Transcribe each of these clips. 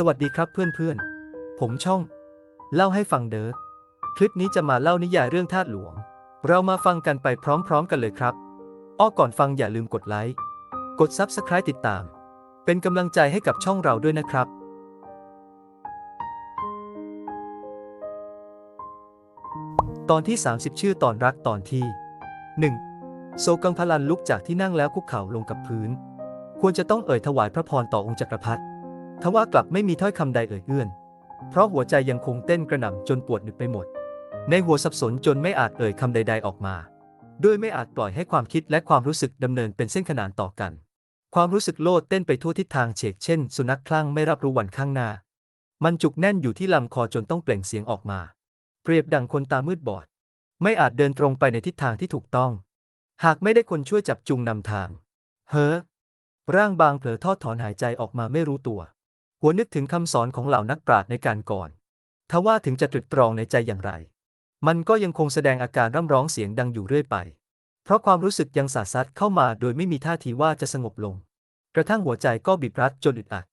สวัสดีครับเพื่อนๆ ผมช่อง เล่าให้ฟังเด้อ คลิปนี้จะมาเล่านิยายเรื่องทาสหลวง เรามาฟังกันไปพร้อมๆกันเลยครับ อ้อก่อนฟังอย่าลืมกดไลค์ กด Subscribe ติดตาม เป็นกำลังใจให้กับช่องเราด้วยนะครับ ตอนที่ 30 ชื่อตอนรักตอนที่ 1. โซกังพลันลุกจากที่นั่งแล้วคุกเข่าลงกับพื้น ควรจะต้องเอ่ยถวายพระพรต่อองค์จักรพรรดิ ทว่ากลับไม่มีถ้อยคำใดเอ่ยเอื้อน เพราะหัวใจยังคงเต้นกระหน่ำจนปวดหนึบไปหมด ในหัวสับสนจนไม่อาจเอ่ยคำใด ๆออกมา ด้วยไม่อาจปล่อยให้ความคิดและความรู้สึกดำเนินเป็นเส้นขนานต่อกัน ความรู้สึกโลดเต้นไปทั่วทิศทางเฉกเช่น สุนัขคลั่งไม่รับรู้วันข้างหน้า มันจุกแน่นอยู่ที่ลำคอจนต้องเปล่งเสียงออกมา เปรียบดังคนตามืดบอด ไม่อาจเดินตรงไปในทิศทางที่ถูกต้อง หากไม่ได้คนช่วยจับจูงนำทาง เฮ้อร่างบางเผลอทอดถอนหายใจออกมาไม่รู้ตัว หัวนึกถึงคำสอนของเหล่านักปราชญ์ในการก่อนทว่าถึงจะตรึกตรองในใจอย่างไร มันก็ยังคงแสดงอาการร่ำร้องเสียงดังอยู่เรื่อยไป เพราะความรู้สึกยังสาดซัดเข้ามาโดยไม่มีท่าทีว่าจะสงบลง กระทั่งหัวใจก็บีบรัดจนอึดอัด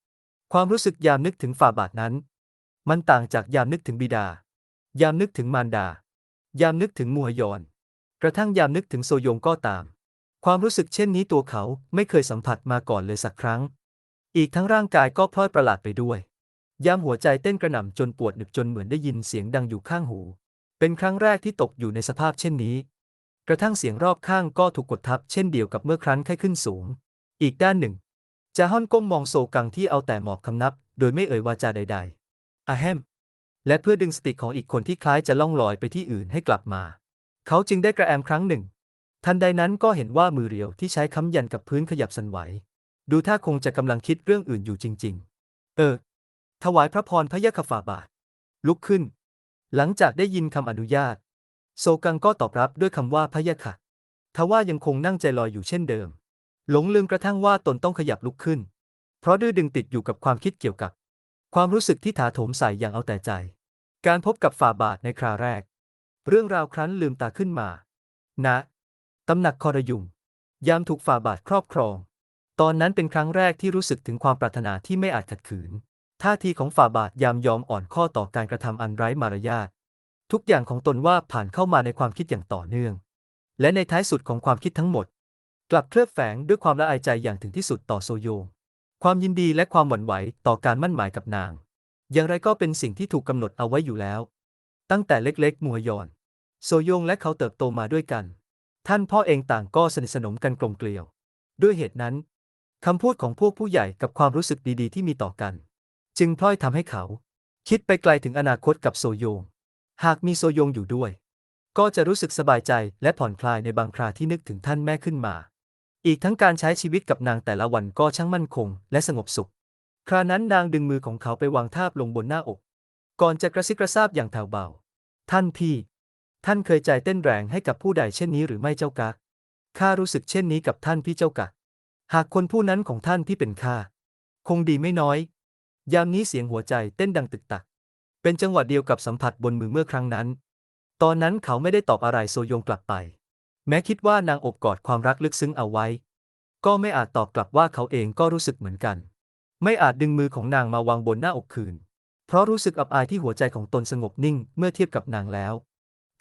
ความรู้สึกยามนึกถึงฝ่าบาทนั้น มันต่างจากยามนึกถึงบิดา ยามนึกถึงมารดา ยามนึกถึงมัวยอน กระทั่งยามนึกถึงโซโยงก็ตาม ความรู้สึกเช่นนี้ตัวเขาไม่เคยสัมผัสมาก่อนเลยสักครั้ง อีกทั้งร่างกายก็พลอยประหลาดไปด้วย ยามหัวใจเต้นกระหน่ำจนปวดหนึบจนเหมือนได้ยินเสียงดังอยู่ข้างหู เป็นครั้งแรกที่ตกอยู่ในสภาพเช่นนี้ กระทั่งเสียงรอบข้างก็ถูกกดทับเช่นเดียวกับเมื่อครั้นไข้ขึ้นสูง อีกด้านหนึ่งจาฮอนก้มมองโซกังที่เอาแต่หมอบคำนับ โดยไม่เอ่ยวาจาใดๆอาแฮม และเพื่อดึงสติของอีกคนที่คล้ายจะล่องลอยไปที่อื่นให้กลับมา เขาจึงได้กระแอมครั้งหนึ่ง ทันใดนั้นก็เห็นว่ามือเรียวที่ใช้ค้ำยันกับพื้นขยับสันไหว ดูท่าคงจะกำลังคิดเรื่องอื่นอยู่จริง ๆ เออ ถวายพระพรพระยะคฝ่าบาท ลุกขึ้น หลังจากได้ยินคำอนุญาต โซกังก็ตอบรับด้วยคำว่าพระยะค่ะทว่ายังคงนั่งใจลอยอยู่เช่นเดิม หลงลืมกระทั่งว่าตนต้องขยับลุกขึ้น เพราะดื้อดึงติดอยู่กับความคิดเกี่ยวกับ ความรู้สึกที่ถาโถมใส่อย่างเอาแต่ใจ การพบกับฝ่าบาทในคราแรก เรื่องราวครั้นลืมตาขึ้นมาณตำหนักคอรยุงยามถูกฝ่าบาทครอบครอง ตอนนั้นเป็นครั้งแรกที่รู้สึกถึงความปรารถนาที่ไม่อาจขัดขืน ท่าทีของฝ่าบาทยามยอมอ่อนข้อต่อการกระทำอันไร้มารยาท ทุกอย่างของตนว่าผ่านเข้ามาในความคิดอย่างต่อเนื่อง และในท้ายสุดของความคิดทั้งหมด กลับเคลือบแฝงด้วยความละอายใจอย่างถึงที่สุดต่อโซโยง ความยินดีและความหวั่นไหวต่อการมั่นหมายกับนาง อย่างไรก็เป็นสิ่งที่ถูกกำหนดเอาไว้อยู่แล้ว ตั้งแต่เล็กๆ มัวยอน โซโยงและเขาเติบโตมาด้วยกัน ท่านพ่อเองต่างก็สนิทสนมกันกลมเกลียว ด้วยเหตุนั้น คำพูดของพวกผู้ใหญ่กับความรู้สึกดีๆ ที่มีต่อกัน จึงพลอยทำให้เขา คิดไปไกลถึงอนาคตกับโซโยง หากมีโซโยงอยู่ด้วย ก็จะรู้สึกสบายใจและผ่อนคลายในบางคราที่นึกถึงท่านแม่ขึ้นมา อีกทั้งการใช้ชีวิตกับนางแต่ละวันก็ช่างมั่นคง และสงบสุข ครานั้นนางดึงมือของเขาไปวางทาบลงบนหน้าอก ก่อนจะกระซิบกระซาบอย่างแผ่วเบา ท่านพี่ ท่านเคยใจเต้นแรงให้กับผู้ใดเช่นนี้หรือไม่เจ้ากักข้ารู้สึกเช่นนี้กับท่านพี่เจ้ากัก หากคนผู้นั้นของท่านพี่เป็นข้าคงดีไม่น้อย ยามนี้เสียงหัวใจเต้นดังตึกตัก เป็นจังหวะเดียวกับสัมผัสบนมือเมื่อครั้งนั้น ตอนนั้นเขาไม่ได้ตอบอะไรโซโยงกลับไป แม้คิดว่านางอบกอดความรักลึกซึ้งเอาไว้ ก็ไม่อาจตอบกลับว่าเขาเองก็รู้สึกเหมือนกัน ไม่อาจดึงมือของนางมาวางบนหน้าอกคืน เพราะรู้สึกอับอายที่หัวใจของตนสงบนิ่งเมื่อเทียบกับนางแล้ว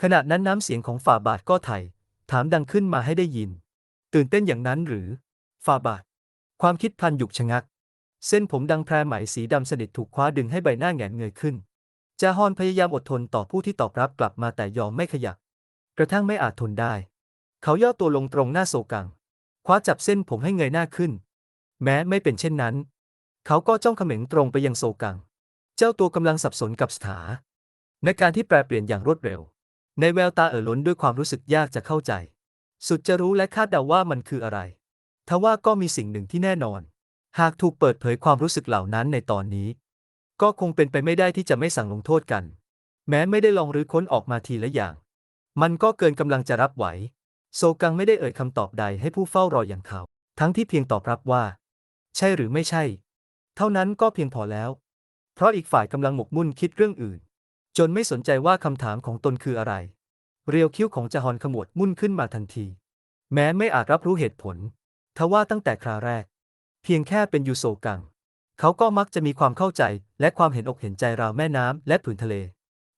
ขณะนั้นน้ำเสียงของฝ่าบาทก็ไถ่ถามดังขึ้นมาให้ได้ยิน ตื่นเต้นอย่างนั้นหรือ ฝ่าบาท ความคิดพันหยุกชะงัก เส้นผมดังแพรไหมสีดำสนิทถูกคว้าดึงให้ใบหน้าแหงนเงยขึ้น จาฮอนพยายามอดทนต่อผู้ที่ตอบรับกลับมาแต่ยอมไม่ขยับ กระทั่งไม่อาจทนได้ เขาย่อตัวลงตรงหน้าโซกัง คว้าจับเส้นผมให้เงยหน้าขึ้น แม้ไม่เป็นเช่นนั้น เขาก็จ้องเขม็งตรงไปยังโซกัง เจ้าตัวกำลังสับสนกับสถาในการที่แปรเปลี่ยนอย่างรวดเร็ว ในแววตาเอ่อล้นด้วยความรู้สึกยากจะเข้าใจ สุดจะรู้และคาดเดาว่ามันคืออะไร ทว่าก็มีสิ่งหนึ่งที่แน่นอน หากถูกเปิดเผยความรู้สึกเหล่านั้นในตอนนี้ ก็คงเป็นไปไม่ได้ที่จะไม่สั่งลงโทษกัน แม้ไม่ได้ลองรื้อค้นออกมาทีละอย่าง มันก็เกินกำลังจะรับไหว โซกังไม่ได้เอ่ยคำตอบใดให้ผู้เฝ้ารออย่างเขาทั้งที่เพียงตอบรับว่า ใช่หรือไม่ใช่ เท่านั้นก็เพียงพอแล้ว เพราะอีกฝ่ายกำลังหมกมุ่นคิดเรื่องอื่น จนไม่สนใจว่าคำถามของตนคืออะไร เรียวคิ้วของจาฮอนขมวดมุ่นขึ้นมาทันที แม้ไม่อาจรับรู้เหตุผล ทว่าตั้งแต่คราแรก เพียงแค่เป็นยูโซกัง เขาก็มักจะมีความเข้าใจและความเห็นอกเห็นใจราวแม่น้ำและผืนทะเล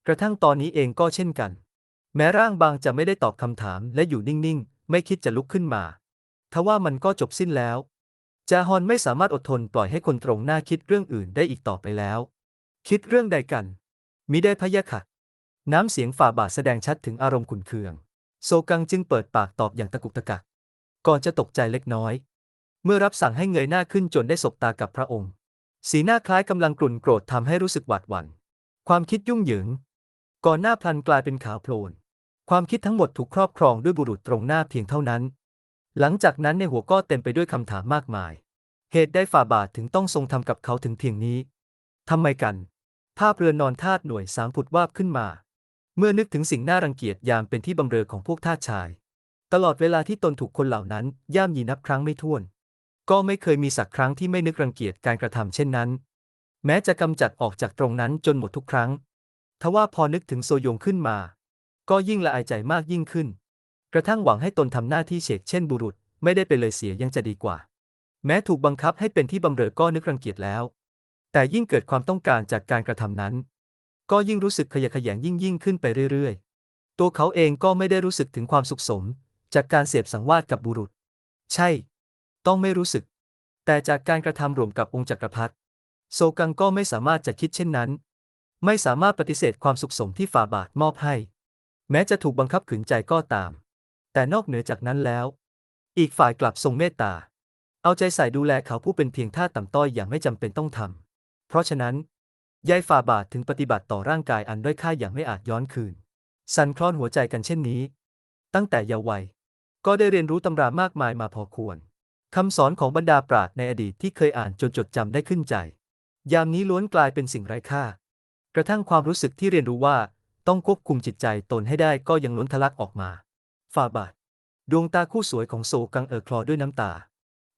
กระทั่งตอนนี้เองก็เช่นกัน แม้ร่างบางจะไม่ได้ตอบคำถามและอยู่นิ่งๆ ไม่คิดจะลุกขึ้นมา ทว่ามันก็จบสิ้นแล้ว จาฮอนไม่สามารถอดทนปล่อยให้คนตรงหน้าคิดเรื่องอื่นได้อีกต่อไปแล้ว คิดเรื่องใดกัน มิได้พะยะค่ะน้ำเสียงฝ่าบาทแสดงชัดถึงอารมณ์ขุนเคือง โซกังจึงเปิดปากตอบอย่างตะกุกตะกัก ก่อนจะตกใจเล็กน้อย เมื่อรับสั่งให้เงยหน้าขึ้นจนได้สบตากับพระองค์ สีหน้าคล้ายกำลังกลุ่นโกรธทำให้รู้สึกหวาดหวั่น ความคิดยุ่งเหยิง ก่อนหน้าพลันกลายเป็นขาวโพลน ความคิดทั้งหมดถูกครอบครองด้วยบุรุษตรงหน้าเพียงเท่านั้น หลังจากนั้นในหัวก็เต็มไปด้วยคำถามมากมาย เหตุใดฝ่าบาทถึงต้องทรงทำกับเขาถึงเพียงนี้ทำไมกัน ภาพเรือนนอนทาสหน่วยสามผุดวาบขึ้นมา เมื่อนึกถึงสิ่งน่ารังเกียจยามเป็นที่บำเรอของพวกทาสชาย ตลอดเวลาที่ตนถูกคนเหล่านั้น ย่ำยีนับครั้งไม่ถ้วน ก็ไม่เคยมีสักครั้งที่ไม่นึกรังเกียจการกระทำเช่นนั้น แม้จะกำจัดออกจากตรงนั้นจนหมดทุกครั้ง ทว่าพอนึกถึงโซโยงขึ้นมา ก็ยิ่งละอายใจมากยิ่งขึ้น กระทั่งหวังให้ตนทำหน้าที่เฉกเช่นบุรุษ ไม่ได้ไปเลยเสียยังจะดีกว่า แม้ถูกบังคับให้เป็นที่บำเรอก็นึกรังเกียจแล้ว แต่ยิ่งเกิดความต้องการจากการกระทำนั้น ก็ยิ่งรู้สึกขยะแขยงยิ่งยิ่งขึ้นไปเรื่อยๆ ตัวเขาเองก็ไม่ได้รู้สึกถึงความสุขสม จากการเสพสังวาสกับบุรุษ ใช่ ต้องไม่รู้สึก แต่จากการกระทำรวมกับองค์จักรพรรดิโซกังก็ไม่สามารถจะคิดเช่นนั้น ไม่สามารถปฏิเสธความสุขสมที่ฝ่าบาทมอบให้ แม้จะถูกบังคับขืนใจก็ตาม แต่นอกเหนือจากนั้นแล้ว อีกฝ่ายกลับทรงเมตตา เอาใจใส่ดูแลเขาผู้เป็นเพียงท่าต่ำต้อยอย่างไม่จำเป็นต้องทำเพราะฉะนั้นยายฝ่าบาทถึงปฏิบัติต่อร่างกายอันด้อยค่าอย่างไม่อาจย้อนคืน สั่นคลอนหัวใจกันเช่นนี้ ตั้งแต่เยาว์วัย ก็ได้เรียนรู้ตำรามากมายมาพอควรคำสอนของบรรดาปราชญ์ในอดีตที่เคยอ่านจนจดจำได้ขึ้นใจ ยามนี้ล้วนกลายเป็นสิ่งไร้ค่า กระทั่งความรู้สึกที่เรียนรู้ว่าต้องควบคุมจิตใจตนให้ได้ก็ยังล้นทะลักออกมาฝ่าบาท ดวงตาคู่สวยของโซกังเอ่อคลอด้วยน้ำตา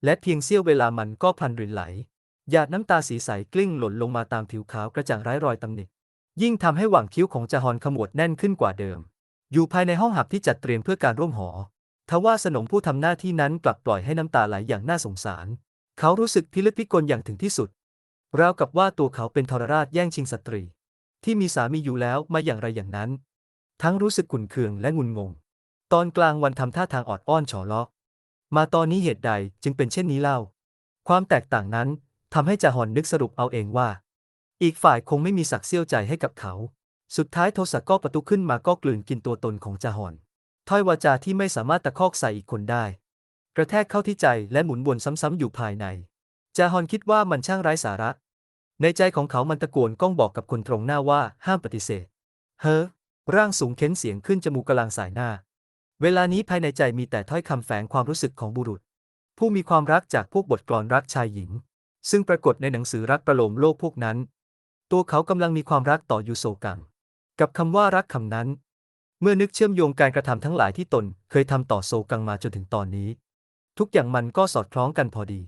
และเพียงเสี้ยวเวลามันก็พลันรินไหล หยาดน้ำตาสีใสกลิ้งหล่นลงมาตามผิวขาวกระจ่างไร้รอยตำหนิ ยิ่งทำให้หว่างคิ้วของจาฮอนขมวดแน่นขึ้นกว่าเดิม อยู่ภายในห้องหับที่จัดเตรียมเพื่อการร่วมหอ ทว่าสนมผู้ทำหน้าที่นั้นกลับปล่อยให้น้ำตาไหลอย่างน่าสงสาร เขารู้สึกพิลึกพิกลอย่างถึงที่สุด ราวกับว่าตัวเขาเป็นทรราชแย่งชิงสตรี ที่มีสามีอยู่แล้วมาอย่างไรอย่างนั้น ทั้งรู้สึกขุ่นเคืองและงุนงง ตอนกลางวันทำท่าทางออดอ้อนฉอเลาะมาตอนนี้เหตุใดจึงเป็นเช่นนี้เล่า ความแตกต่างนั้นทำให้จ่าฮอนนึกสรุปเอาเองว่า อีกฝ่ายคงไม่มีสักเสี้ยวใจให้กับเขา สุดท้ายโทสะก็ประตุขึ้นมาก็กลืนกินตัวตนของจ่าฮอน ถ้อยวาจาที่ไม่สามารถตะคอกใส่อีกคนได้ กระแทกเข้าที่ใจและหมุนวนซ้ำๆอยู่ภายใน จาฮอนคิดว่ามันช่างไร้สาระ ในใจของเขามันตะโกนก้องบอกกับคนตรงหน้าว่าห้ามปฏิเสธ เฮ้อ ร่างสูงเค้นเสียงขึ้นจมูกกลังสายหน้า เวลานี้ภายในใจมีแต่ถ้อยคำแฝงความรู้สึกของบุรุษ ผู้มีความรักจากพวกบทกลอนรักชายหญิง ซึ่งปรากฏในหนังสือรักประโลมโลกพวกนั้น ตัวเขากำลังมีความรักต่อยูโซกัง กับคำว่ารักคำนั้น เมื่อนึกเชื่อมโยงการกระทำทั้งหลายที่ตนเคยทำต่อโซกังมาจนถึงตอนนี้ ทุกอย่างมันก็สอดคล้องกันพอดี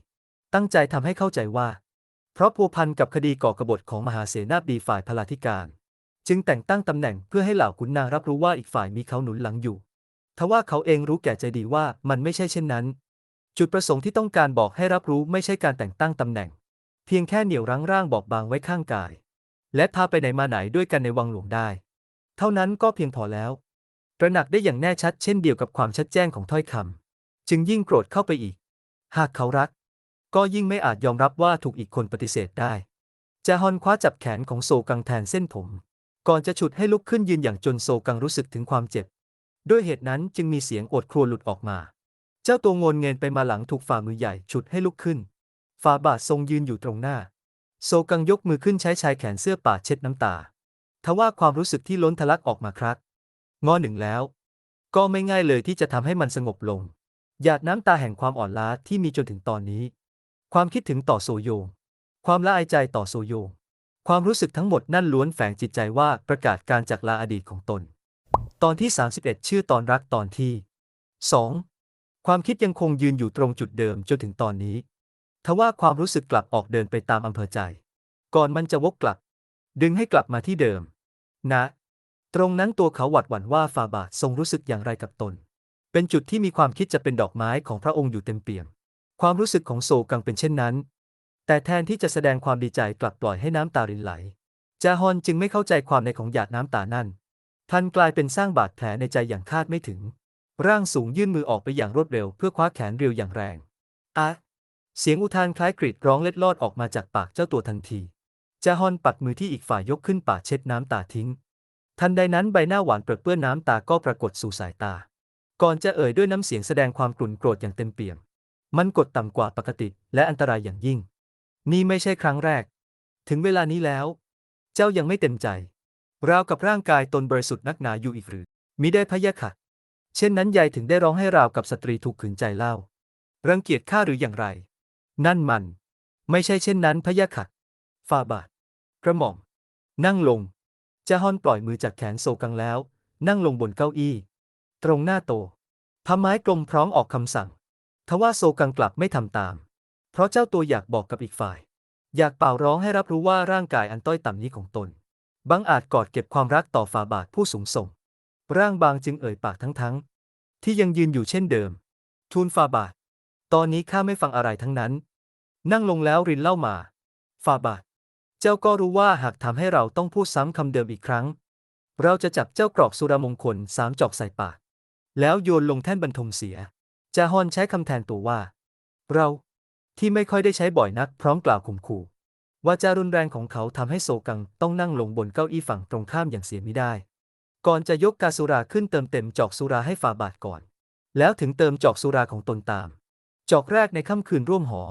ตั้งใจทำให้เข้าใจว่า เพราะพัวพันกับคดีก่อกบฏของมหาเสนาบดีฝ่ายพลาธิการ จึงแต่งตั้งตำแหน่งเพื่อให้เหล่าขุนนางรับรู้ว่าอีกฝ่ายมีเขาหนุนหลังอยู่ทว่าเขาเองรู้แก่ใจดีว่ามันไม่ใช่เช่นนั้น จุดประสงค์ที่ต้องการบอกให้รับรู้ไม่ใช่การแต่งตั้งตำแหน่ง เพียงแค่เหนี่ยวรั้งร่างบอบบางไว้ข้างกาย และพาไปไหนมาไหนด้วยกันในวังหลวงได้ เท่านั้นก็เพียงพอแล้วตระหนักได้อย่างแน่ชัดเช่นเดียวกับความชัดแจ้งของถ้อยคำจึงยิ่งโกรธเข้าไปอีก หากเขารัก ก็ยิ่งไม่อาจยอมรับว่าถูกอีกคนปฏิเสธได้จาฮอนคว้าจับแขนของโซกังแทนเส้นผม ก่อนจะฉุดให้ลุกขึ้นยืนอย่างจนโซกังรู้สึกถึงความเจ็บ ด้วยเหตุนั้นจึงมีเสียงโอดครวญหลุดออกมา เจ้าตัวงนเงินไปมาหลังถูกฝ่ามือใหญ่ฉุดให้ลุกขึ้น ฝ่าบาททรงยืนอยู่ตรงหน้า โซกังยกมือขึ้นใช้ชายแขนเสื้อป่าเช็ดน้ำตา ทว่าความรู้สึกที่ล้นทะลักออกมาครับงอหนึ่งแล้ว ก็ไม่ง่ายเลยที่จะทำให้มันสงบลง หยาดน้ำตาแห่งความอ่อนล้าที่มีจนถึงตอนนี้ ความคิดถึงต่อโซโยง ความละอายใจต่อโซโยง ความรู้สึกทั้งหมดนั่นล้วนแฝงจิตใจว่าประกาศการจากลาอดีตของตน ตอนที่ 31 ชื่อตอนรักตอนที่ 2. ความคิดยังคงยืนอยู่ตรงจุดเดิมจนถึงตอนนี้ ทว่าความรู้สึกกลับออกเดินไปตามอำเภอใจ ก่อนมันจะวกกลับ ดึงให้กลับมาที่เดิม นะ ตรงนั้นตัวเขาหวัดหวั่นว่าฟาบาทรงรู้สึกอย่างไรกับตน เป็นจุดที่มีความคิดจะเป็นดอกไม้ของพระองค์อยู่เต็มเปี่ยม ความรู้สึกของโซกังเป็นเช่นนั้น แต่แทนที่จะแสดงความดีใจกลับปล่อยให้น้ำตารินไหล จาฮอนจึงไม่เข้าใจความในของหยาดน้ำตานั่นพลันกลายเป็นสร้างบาดแผลในใจอย่างคาดไม่ถึง ร่างสูงยื่นมือออกไปอย่างรวดเร็วเพื่อคว้าแขนเรียวอย่างแรงอะเสียงอุทานคล้ายกรีดร้องเล็ดลอดออกมาจากปากเจ้าตัวทันที จาฮอนปัดมือที่อีกฝ่ายยกขึ้นปาเช็ดน้ำตาทิ้ง ทันใดนั้นใบหน้าหวานเปรอะเปื้อนน้ำตาก็ปรากฏสู่สายตา ก่อนจะเอ่ยด้วยน้ำเสียงแสดงความกลุ่นโกรธอย่างเต็มเปี่ยม มันกดต่ำกว่าปกติและอันตรายอย่างยิ่ง นี่ไม่ใช่ครั้งแรก ถึงเวลานี้แล้ว เจ้ายังไม่เต็มใจ ราวกับร่างกายตนบริสุทธิ์นักหนาอยู่อีกหรือมิได้พะยะค่ะเช่นนั้นยายถึงได้ร้องให้ราวกับสตรีถูกขืนใจเล่า รังเกียจข้าหรืออย่างไร นั่นมัน ไม่ใช่เช่นนั้นพะยะค่ะฟาบาท กระหม่อม นั่งลงจาฮอนปล่อยมือจากแขนโซกังแล้ว นั่งลงบนเก้าอี้ ตรงหน้าโตพไม้กลมพร้อมออกคำสั่ง ทว่าโซกังกลับไม่ทำตาม เพราะเจ้าตัวอยากบอกกับอีกฝ่าย อยากเป่าร้องให้รับรู้ว่าร่างกายอันต้อยต่ำนี้ของตนบังอาจกอดเก็บความรักต่อฝาบาทผู้สูงส่ง ร่างบางจึงเอ่ยปากทั้งๆที่ยังยืนอยู่เช่นเดิม ทูลฟาบาท ตอนนี้ข้าไม่ฟังอะไรทั้งนั้น นั่งลงแล้วรินเล่ามาฟาบาท เจ้าก็รู้ว่าหากทำให้เราต้องพูดซ้ำคำเดิมอีกครั้ง เราจะจับเจ้ากรอกสุรมงคลสามจอกใส่ปาก แล้วโยนลงแท่นบรรทมเสียจาฮอนใช้คำแทนตัวว่า เราที่ไม่ค่อยได้ใช้บ่อยนักพร้อมกล่าวข่มขู่ว่าจารุนแรงของเขาทำให้โซกังต้องนั่งลงบนเก้าอี้ฝั่งตรงข้ามอย่างเสียไมิได้ ก่อนจะยกกาสุราขึ้นเติมเต็มจอกสุราให้ฝาบาทก่อน แล้วถึงเติมจอกสุราของตนตาม จอกแรกในค่ำคืนร่วมหอ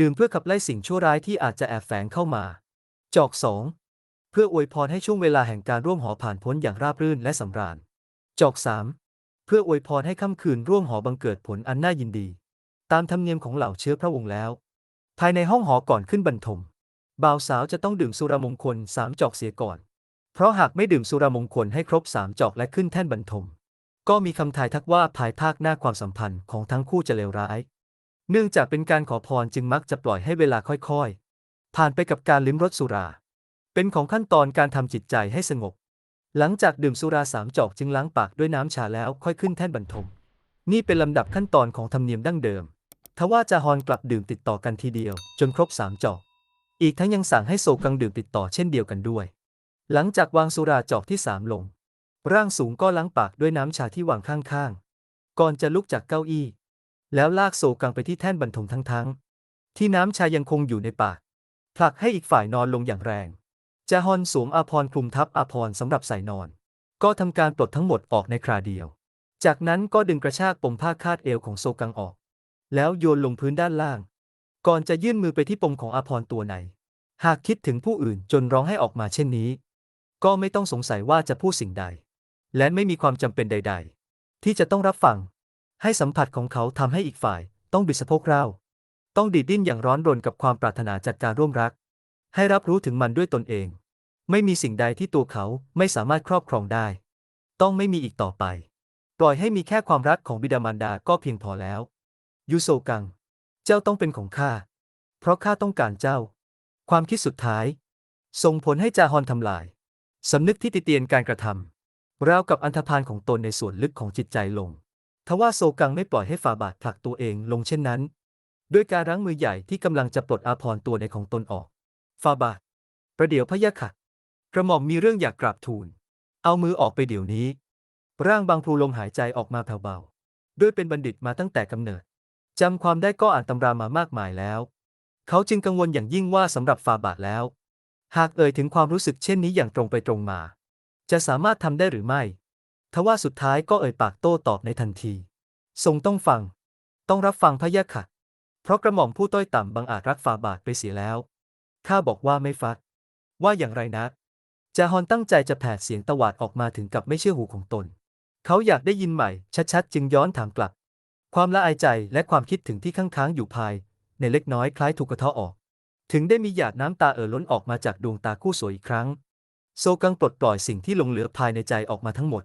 ดื่มเพื่อขับไล่สิ่งชั่วร้ายที่อาจจะแอบแฝงเข้ามา จอกสองเพื่ออวยพรให้ช่วงเวลาแห่งการร่วมหอผ่านพ้นอย่างราบรื่นและสำราญ จอกสามเพื่ออวยพรให้ค่ำคืนร่วมหอบังเกิดผลอันน่ายินดี ตามธรรมเนียมของเหล่าเชื้อพระวงศ์แล้ว ภายในห้องหอก่อนขึ้นบรรทมบ่าวสาวจะต้องดื่มสุรามงคลสามจอกเสียก่อน เพราะหากไม่ดื่มสุรามงคลให้ครบสามจอกและขึ้นแท่นบรรทม ก็มีคำทายทักว่าภายภาคหน้าความสัมพันธ์ของทั้งคู่จะเลวร้าย เนื่องจากเป็นการขอพรจึงมักจะปล่อยให้เวลาค่อยๆ ผ่านไปกับการลิ้มรสสุรา เป็นของขั้นตอนการทำจิตใจให้สงบ หลังจากดื่มสุราสามจอกจึงล้างปากด้วยน้ำชาแล้วค่อยขึ้นแท่นบรรทม นี่เป็นลำดับขั้นตอนของธรรมเนียมดั้งเดิม ทว่าจาฮอนกลับดื่มติดต่อกันทีเดียว จนครบสามจอก อีกทั้งยังสั่งให้โซกังดื่มติดต่อเช่นเดียวกันด้วย หลังจากวางสุราจอกที่สามลง ร่างสูงก็ล้างปากด้วยน้ำชาที่วางข้างๆ ก่อนจะลุกจากเก้าอี้ แล้วลากโซกังไปที่แท่นบรรทมทั้งๆ ที่น้ำชายังคงอยู่ในปาก ผลักให้อีกฝ่ายนอนลงอย่างแรงจาฮอนสวมอาภรคลุมทับอาภรสำหรับใส่นอน ก็ทำการปลดทั้งหมดออกในคราเดียว จากนั้นก็ดึงกระชากปมผ้าคาดเอวของโซกังออก แล้วโยนลงพื้นด้านล่าง ก่อนจะยื่นมือไปที่ปมของอาภรตัวในหากคิดถึงผู้อื่นจนร้องให้ออกมาเช่นนี้ ก็ไม่ต้องสงสัยว่าจะพูดสิ่งใด และไม่มีความจำเป็นใด ๆ ที่จะต้องรับฟัง ให้สัมผัสของเขาทำให้อีกฝ่ายต้องบิดสะโพกเร้า ต้องดีดดิ้นอย่างร้อนรนกับความปรารถนาจากการร่วมรัก ให้รับรู้ถึงมันด้วยตนเอง ไม่มีสิ่งใดที่ตัวเขาไม่สามารถครอบครองได้ ต้องไม่มีอีกต่อไป ปล่อยให้มีแค่ความรักของบิดามารดาก็เพียงพอแล้ว ยูโซกัง เจ้าต้องเป็นของข้า เพราะข้าต้องการเจ้า ความคิดสุดท้าย ส่งผลให้จาฮอนทำลาย สำนึกที่ติเตียนการกระทำราวกับอันธพาลของตนในส่วนลึกของจิตใจลง ทว่าโซกังไม่ปล่อยให้ฝาบาทผลักตัวเองลงเช่นนั้น ด้วยการรั้งมือใหญ่ที่กำลังจะปลดอาภรณ์ตัวในของตนออก ฟาบาทประเดี๋ยวพะยะค่ะ กระหม่อมมีเรื่องอยากกราบทูล เอามือออกไปเดี๋ยวนี้ ร่างบางพลูลมหายใจออกมาแผ่วเบา ด้วยเป็นบัณฑิตมาตั้งแต่กำเนิดจำความได้ก็อ่านตำรามามากมายแล้ว เขาจึงกังวลอย่างยิ่งว่าสำหรับฟาบาทแล้ว หากเอ่ยถึงความรู้สึกเช่นนี้อย่างตรงไปตรงมา จะสามารถทำได้หรือไม่ ทว่าสุดท้ายก็เอ่ยปากโต้ตอบในทันที ทรงต้องฟัง ต้องรับฟังพะยะค่ะ เพราะกระหม่อมผู้ต้อยต่ำบังอาจรักฟาบาทไปเสียแล้ว ข้าบอกว่าไม่ฟัดว่าอย่างไรนะจาฮอนตั้งใจจะแผดเสียงตวาดออกมาถึงกับไม่เชื่อหูของตน เขาอยากได้ยินใหม่ ชัดๆ จึงย้อนถามกลับ ความละอายใจและความคิดถึงที่ค้างๆอยู่ภาย ในเล็กน้อยคล้ายถูกกระเทาะออก ถึงได้มีหยาดน้ำตาเอ่อล้นออกมาจากดวงตาคู่สวยอีกครั้ง โซกังปลดปล่อยสิ่งที่หลงเหลือภายในใจออกมาทั้งหมด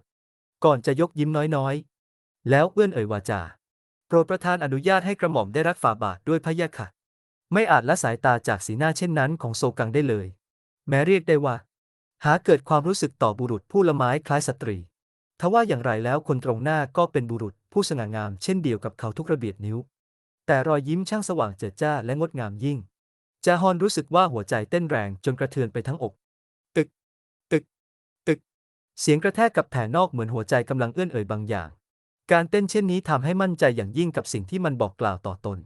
ก่อนจะยกยิ้มน้อยๆ แล้วเอื้อนเอ่ยวาจา โปรดประทานอนุญาตให้กระหม่อมได้รักฝ่าบาทด้วยพระยะค่ะ ไม่อาจละสายตาจากสีหน้าเช่นนั้นของโซกังได้เลย แม้เรียกได้ว่า หาเกิดความรู้สึกต่อบุรุษผู้ละไม้คล้ายสตรี ทว่าอย่างไรแล้วคนตรงหน้าก็เป็นบุรุษผู้สง่างามเช่นเดียวกับเขาทุกระเบียดนิ้ว แต่รอยยิ้มช่างสว่างเจิดจ้าและงดงามยิ่ง จาฮอนรู้สึกว่าหัวใจเต้นแรงจนกระเทือนไปทั้งอก ตึก ตึก ตึก เสียงกระแทกกับแผ่นนอกเหมือนหัวใจกำลังเอื้อนเอ่ยบางอย่าง การเต้นเช่นนี้ทำให้มั่นใจอย่างยิ่งกับสิ่งที่มันบอกกล่าวต่อตน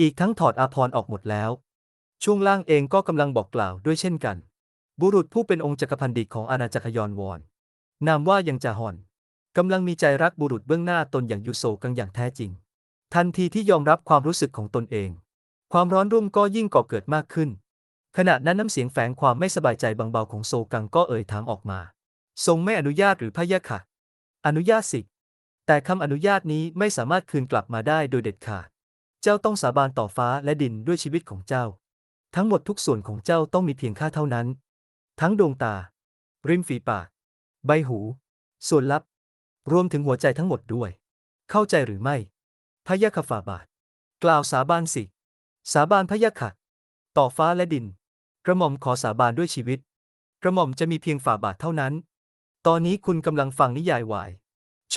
อีกทั้งถอดอาภรณ์ออกหมดแล้ว ช่วงล่างเองก็กำลังบอกกล่าวด้วยเช่นกัน บุรุษผู้เป็นองค์จักรพันดิตของอาณาจักรยอนวอน นามว่ายังจาฮอนกำลังมีใจรักบุรุษเบื้องหน้าตนอย่างยูโซกังอย่างแท้จริง ทันทีที่ยอมรับความรู้สึกของตนเอง ความร้อนรุ่มก็ยิ่งก่อเกิดมากขึ้น ขณะนั้นน้ำเสียงแฝงความไม่สบายใจบางเบาของโซกังก็เอ่ยถามออกมา ทรงไม่อนุญาตหรือพะยะค่ะ อนุญาตสิ แต่คำอนุญาตนี้ไม่สามารถคืนกลับมาได้โดยเด็ดขาด เจ้าต้องสาบานต่อฟ้าและดินด้วยชีวิตของเจ้า ทั้งหมดทุกส่วนของเจ้าต้องมีเพียงค่าเท่านั้น ทั้งดวงตา ริมฝีปาก ใบหู ส่วนลับ รวมถึงหัวใจทั้งหมดด้วย เข้าใจหรือไม่ พยะค่ะฝ่าบาท กล่าวสาบานสิ สาบานพยะค่ะต่อฟ้าและดิน กระหม่อมขอสาบานด้วยชีวิต กระหม่อมจะมีเพียงฝ่าบาทเท่านั้น ตอนนี้คุณกำลังฟังนิยายวาย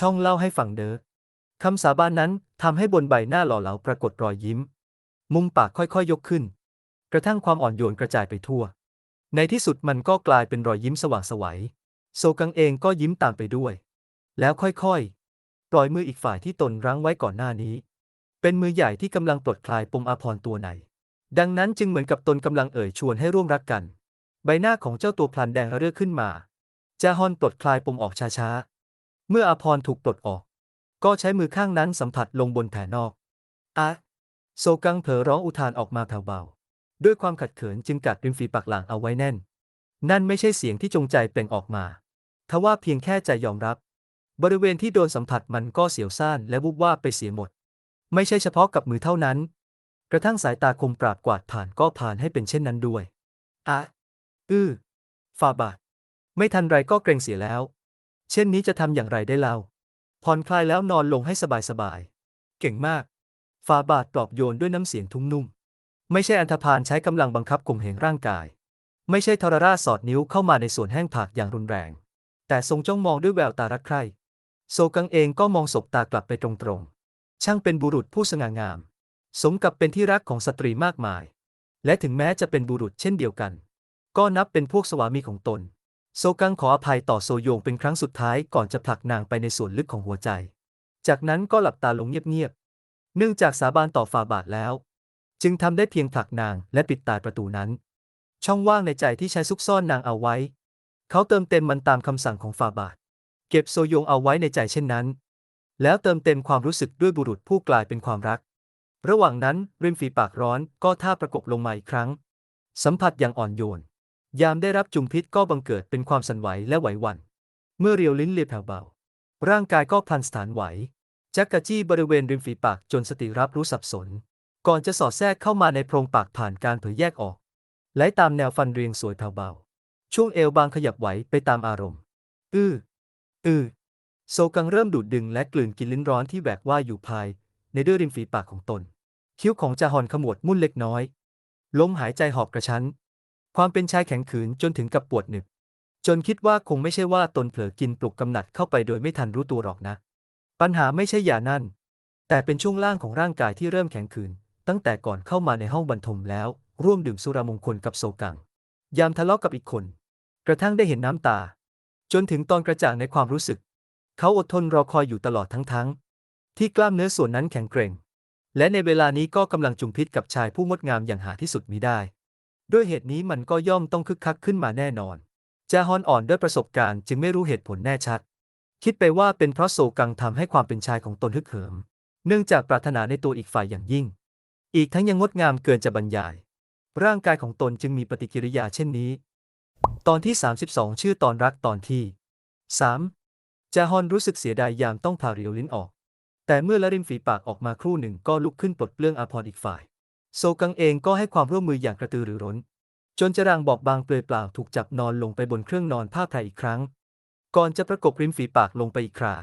ช่องเล่าให้ฟังเด้อคำสาบานนั้นทำให้บนใบหน้าหล่อเหลาปรากฏรอยยิ้ม มุมปากค่อยๆยกขึ้น กระทั่งความอ่อนโยนกระจายไปทั่ว ในที่สุดมันก็กลายเป็นรอยยิ้มสว่างไสวัย โซกังเองก็ยิ้มตามไปด้วย แล้วค่อยๆ ปล่อยมืออีกฝ่ายที่ตนรั้งไว้ก่อนหน้านี้ เป็นมือใหญ่ที่กำลังปลดคลายปมอาภรตัวในดังนั้นจึงเหมือนกับตนกำลังเอ่ยชวนให้ร่วมรักกัน ใบหน้าของเจ้าตัวพลันแดงระเรื่อขึ้นมาจาฮอนปลดคลายปมออกช้าๆ เมื่ออาภรถูกปลดออก ก็ใช้มือข้างนั้นสัมผัสลงบนแผ่นนอกอะโซกังเผลอร้องอุทานออกมาแผ่วเบา ด้วยความขัดเขินจึงกัดริมฝีปากหลังเอาไว้แน่น นั่นไม่ใช่เสียงที่จงใจเปล่งออกมาทว่าเพียงแค่ใจยอมรับ บริเวณที่โดนสัมผัสมันก็เสียวซ่านและวุบวาบไปเสียหมด ไม่ใช่เฉพาะกับมือเท่านั้น กระทั่งสายตาคมปราดกวาดผ่านก็ผ่านให้เป็นเช่นนั้นด้วยอะอื้อฟาบาทไม่ทันไรก็เกรงเสียแล้ว เช่นนี้จะทำอย่างไรได้เล่า ผ่อนคลายแล้วนอนลงให้สบายๆ เก่งมาก ฟาบาทปลอบโยนด้วยน้ำเสียงทุ้มนุ่ม ไม่ใช่อันธพาลใช้กำลังบังคับข่มเหงร่างกาย ไม่ใช่ทรราสอดนิ้วเข้ามาในส่วนแห้งผากอย่างรุนแรง แต่ทรงจ้องมองด้วยแววตารักใคร่โซกังเองก็มองศบตากลับไปตรงๆ ช่างเป็นบุรุษผู้สง่างาม สมกับเป็นที่รักของสตรีมากมาย และถึงแม้จะเป็นบุรุษเช่นเดียวกัน ก็นับเป็นพวกสวามีของตน โซกังขออภัยต่อโซโยงเป็นครั้งสุดท้ายก่อนจะผลักนางไปในส่วนลึกของหัวใจ จากนั้นก็หลับตาลงเงียบๆ เนื่องจากสาบานต่อฟาบาทแล้ว จึงทำได้เพียงผลักนางและปิดตายประตูนั้น ช่องว่างในใจที่ใช้ซุกซ่อนนางเอาไว้ เขาเติมเต็มมันตามคำสั่งของฟาบาท เก็บโซโยงเอาไว้ในใจเช่นนั้น แล้วเติมเต็มความรู้สึกด้วยบุรุษผู้กลายเป็นความรัก ระหว่างนั้นริมฝีปากร้อนก็ท่าประกบลงมาอีกครั้ง สัมผัสอย่างอ่อนโยน ยามได้รับจุมพิษก็บังเกิดเป็นความสั่นไหวและไหวหวั่น เมื่อเรียวลิ้นเลียแผ่วเบา ร่างกายก็พลันสถานไหว จักกะจี้บริเวณริมฝีปากจนสติรับรู้สับสน ก่อนจะสอดแทรกเข้ามาในโพรงปากผ่านการเผยแยกออก ไหลตามแนวฟันเรียงสวยแผ่วเบา ช่วงเอวบางขยับไหวไปตามอารมณ์ อื้อ อื้อ โซกังเริ่มดูดดึงและกลืนกินลิ้นร้อนที่แหวกว่ายอยู่ภาย ในด้วยริมฝีปากของตน คิ้วของจาฮอนขมวดมุ่นเล็กน้อย ลมหายใจหอบกระชั้น ความเป็นชายแข็งขืนจนถึงกับปวดหนึบจนคิดว่าคงไม่ใช่ว่าตนเผลอกินปลุกกำหนัดเข้าไปโดยไม่ทันรู้ตัวหรอกนะ ปัญหาไม่ใช่ยานั่น แต่เป็นช่วงล่างของร่างกายที่เริ่มแข็งขืน ตั้งแต่ก่อนเข้ามาในห้องบรรทมแล้ว ร่วมดื่มสุรามงคลกับโซกัง ยามทะเลาะกับอีกคน กระทั่งได้เห็นน้ำตา จนถึงตอนกระจ่างในความรู้สึก เขาอดทนรอคอยอยู่ตลอดทั้งๆที่กล้ามเนื้อส่วนนั้นแข็งเกร็ง และในเวลานี้ก็กำลังจุมพิษกับชายผู้งดงามอย่างหาที่สุดมิได้ ด้วยเหตุนี้มันก็ย่อมต้องคึกคักขึ้นมาแน่นอนจาฮอนอ่อนด้วยประสบการณ์จึงไม่รู้เหตุผลแน่ชัด คิดไปว่าเป็นเพราะโซกังทำให้ความเป็นชายของตนฮึกเหิม เนื่องจากปรารถนาในตัวอีกฝ่ายอย่างยิ่ง อีกทั้งยังงดงามเกินจะบรรยาย ร่างกายของตนจึงมีปฏิกิริยาเช่นนี้ ตอนที่ 32 ชื่อตอนรักตอนที่ 3. จาฮอนรู้สึกเสียดายยามต้องผ่าเรียวลิ้นออก แต่เมื่อละริมฝีปากออกมาครู่หนึ่งก็ลุกขึ้นปลดเปลื้องอาภรณ์อีกฝ่าย โซกังเองก็ให้ความร่วมมืออย่างกระตือรือร้น จนจรางบอกบางเปลือยเปล่าถูกจับนอนลงไปบนเครื่องนอนผ้าไพรอีกครั้ง ก่อนจะประกบริมฝีปากลงไปอีกครา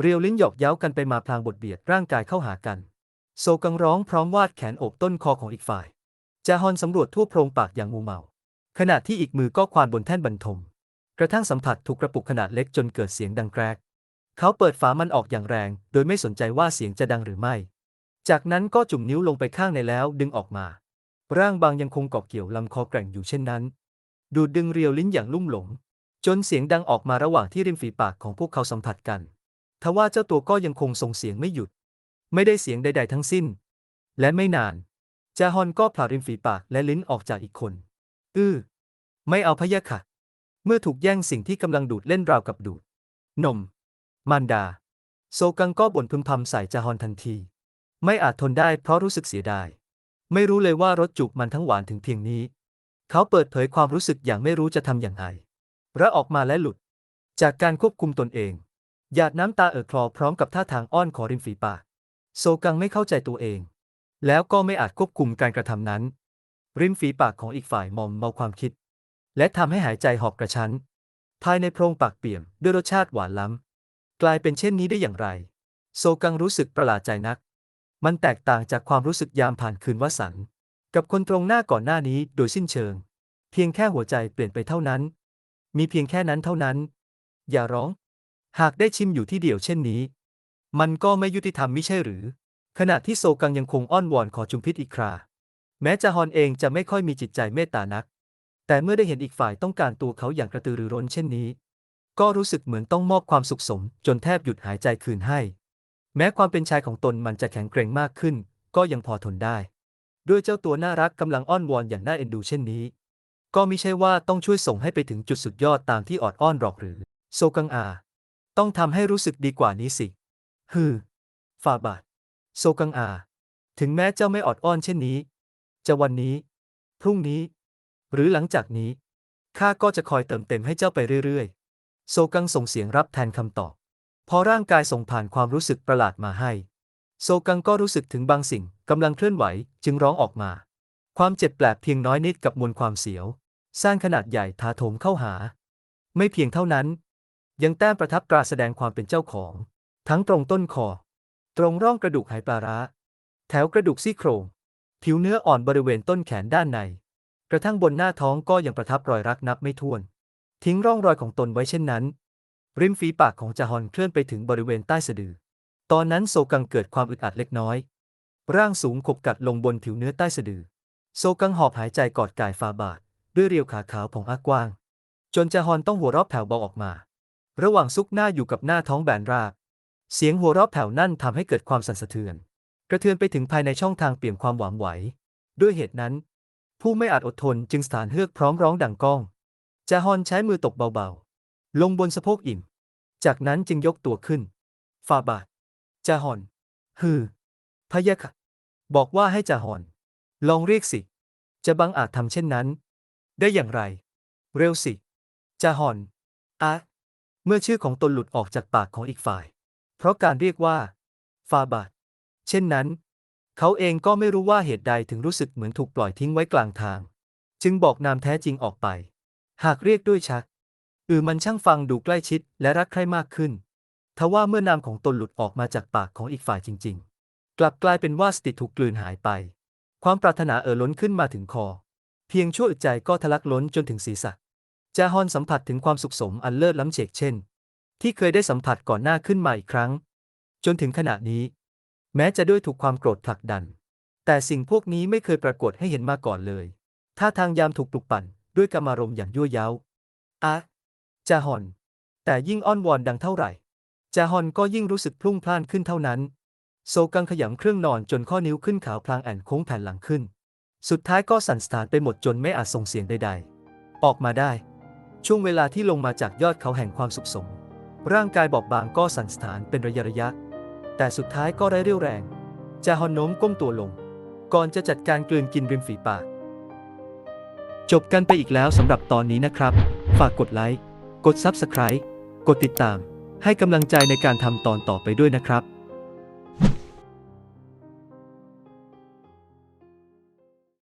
เรียวลิ้นหยอกเย้ากันไปมาพลางบทเบียดร่างกายเข้าหากัน โซกังร้องพร้อมวาดแขนโอบต้นคอของอีกฝ่ายจาฮอนสำรวจทั่วโพรงปากอย่างมูเมา ขณะที่อีกมือก็ควานบนแท่นบรรทม กระทั่งสัมผัสถูกกระปุกขนาดเล็กจนเกิดเสียงดังแกรก เขาเปิดฝามันออกอย่างแรง โดยไม่สนใจว่าเสียงจะดังหรือไม่ จากนั้นก็จุ่มนิ้วลงไปข้างในแล้วดึงออกมา ร่างบางยังคงเกาะเกี่ยวลำคอแกร่งอยู่เช่นนั้น ดูดดึงเรียวลิ้นอย่างลุ่มหลง จนเสียงดังออกมาระหว่างที่ริมฝีปากของพวกเขาสัมผัสกัน ทว่าเจ้าตัวก็ยังคงส่งเสียงไม่หยุด ไม่ได้เสียงใด ๆ ทั้งสิ้น และไม่นานจาฮอนก็ผลักริมฝีปากและลิ้นออกจากอีกคน อื้อ ไม่เอาพะยะค่ะ เมื่อถูกแย่งสิ่งที่กำลังดูดเล่นราวกับดูด นม มารดา โซกังก็บ่นพึมพำใส่จาฮอนทันที ไม่อาจทนได้เพราะรู้สึกเสียดาย ไม่รู้เลยว่ารสจูบมันทั้งหวานถึงเพียงนี้ เขาเปิดเผยความรู้สึกอย่างไม่รู้จะทำอย่างไรระออกมาและหลุด จากการควบคุมตนเอง หยาดน้ำตาเอ่อคลอพร้อมกับท่าทางอ้อนขอริมฝีปาก โซกังไม่เข้าใจตัวเอง แล้วก็ไม่อาจควบคุมการกระทำนั้น ริมฝีปากของอีกฝ่ายมอมเมาความคิด และทำให้หายใจหอบกระชั้น ภายในโพรงปากเปี่ยมด้วยรสชาติหวานล้ำ กลายเป็นเช่นนี้ได้อย่างไร โซกังรู้สึกประหลาดใจนัก มันแตกต่างจากความรู้สึกยามผ่านคืนวสันต์กับคนตรงหน้าก่อนหน้านี้โดยสิ้นเชิง เพียงแค่หัวใจเปลี่ยนไปเท่านั้น มีเพียงแค่นั้นเท่านั้น อย่าร้อง หากได้ชิมอยู่ที่เดียวเช่นนี้ มันก็ไม่ยุติธรรมไมิใช่หรือ ขณะที่โซกังยังคงอ้อนวอนขอจุมพิษอีกครา แม้จาฮอนเองจะไม่ค่อยมีจิตใจเมตตานัก แต่เมื่อได้เห็นอีกฝ่ายต้องการตัวเขาอย่างกระตือรือร้นเช่นนี้ ก็รู้สึกเหมือนต้องมอบความสุขสม จนแทบหยุดหายใจคืนให้ แม้ความเป็นชายของตนมันจะแข็งเกร็งมากขึ้น ก็ยังพอทนได้ ด้วยเจ้าตัวน่ารักกำลังอ้อนวอนอย่างน่าเอ็นดูเช่นนี้ ก็มิใช่ว่าต้องช่วยส่งให้ไปถึงจุดสุดยอดตามที่ออดอ้อนหรอกหรือ โซกังอา ต้องทำให้รู้สึกดีกว่านี้สิฮือฟาบาทโซกังอา ถึงแม้เจ้าไม่ออดอ้อนเช่นนี้ จะวันนี้ พรุ่งนี้ หรือหลังจากนี้ข้าก็จะคอยเติมเต็มให้เจ้าไปเรื่อยๆ โซกังส่งเสียงรับแทนคำตอบ พอร่างกายส่งผ่านความรู้สึกประหลาดมาให้ โซกังก็รู้สึกถึงบางสิ่งกำลังเคลื่อนไหวจึงร้องออกมา ความเจ็บแปลกเพียงน้อยนิดกับมวลความเสียว สร้างขนาดใหญ่ถาโถมเข้าหา ไม่เพียงเท่านั้น ยังแต้มประทับตราแสดงความเป็นเจ้าของ ทั้งตรงต้นคอ ตรงร่องกระดูกไหปลาร้า แถวกระดูกซี่โครง ผิวเนื้ออ่อนบริเวณต้นแขนด้านใน กระทั่งบนหน้าท้องก็ยังประทับรอยรักนับไม่ถ้วน ทิ้งร่องรอยของตนไว้เช่นนั้น ริมฝีปากของจาฮอนเคลื่อนไปถึงบริเวณใต้สะดือ ตอนนั้นโซกังเกิดความอึดอัดเล็กน้อย ร่างสูงขบกัดลงบนผิวเนื้อใต้สะดือ โซกังหอบหายใจกอดกายฟาบาทด้วยเรียวขาขาวผ่องอากว้าง จนจาฮอนต้องหัวเราะแผ่วเบาออกมา ระหว่างซุกหน้าอยู่กับหน้าท้องแบนราบ เสียงหัวเราะแผ่วนั่นทำให้เกิดความสั่นสะเทือน กระเทือนไปถึงภายในช่องทางเปี่ยมความหวามไหว ด้วยเหตุนั้น ผู้ไม่อาจอดทนจึงสถานเฮือกพร้อมร้องดังก้องจาฮอนใช้มือตบเบาๆ ลงบนสะโพกอิ่ม จากนั้นจึงยกตัวขึ้นฟาบาทจาฮอน ฮือ พะยะค่ะ บอกว่าให้จาฮอน ลองเรียกสิ จะบังอาจทำเช่นนั้น ได้อย่างไร เร็วสิจาฮอนอะเมื่อชื่อของตนหลุดออกจากปากของอีกฝ่าย เพราะการเรียกว่า ฟาบาทเช่นนั้น เขาเองก็ไม่รู้ว่าเหตุใดถึงรู้สึกเหมือนถูกปล่อยทิ้งไว้กลางทาง จึงบอกนามแท้จริงออกไป หากเรียกด้วยชัก อือมันช่างฟังดูใกล้ชิดและรักใคร่มากขึ้น ทว่าเมื่อนามของตนหลุดออกมาจากปากของอีกฝ่ายจริง ๆ กลับกลายเป็นว่าสติถูกกลืนหายไป ความปรารถนาเอ่อล้นขึ้นมาถึงคอ เพียงชั่วอึดใจก็ทะลักล้นจนถึงศีรษะจาฮอนสัมผัสถึงความสุขสมอันเลิศล้ำเฉกเช่น ที่เคยได้สัมผัสก่อนหน้าขึ้นมาอีกครั้ง จนถึงขณะนี้ แม้จะด้วยถูกความโกรธผลักดัน แต่สิ่งพวกนี้ไม่เคยปรากฏให้เห็นมาก่อนเลยท่าทางยามถูกปลุกปั่นด้วยกรรมารมณ์อย่างยั่วเย้าอะ จาฮอน แต่ยิ่งอ้อนวอนดังเท่าไหร่ จาฮอนก็ยิ่งรู้สึกพลุ่งพล่านขึ้นเท่านั้น โซกังขยำเครื่องนอนจนข้อนิ้วขึ้นขาวพลางแอนโค้งแผ่นหลังขึ้น สุดท้ายก็สั่นสะท้านไปหมดจนไม่อาจส่งเสียงใด ๆ ออกมาได้ ช่วงเวลาที่ลงมาจากยอดเขาแห่งความสุขสม ร่างกายบอบบางก็สั่นสะท้านเป็นระยะระยะ แต่สุดท้ายก็ไร้เรี่ยวแรง จาฮอนโน้มก้มตัวลง ก่อนจะจัดการกลืนกินริมฝีปากจบกันไปอีกแล้วสำหรับตอนนี้นะครับ ฝากกดไลค์ กด Subscribe กดติดตาม ให้กำลังใจในการทำตอนต่อไปด้วยนะครับ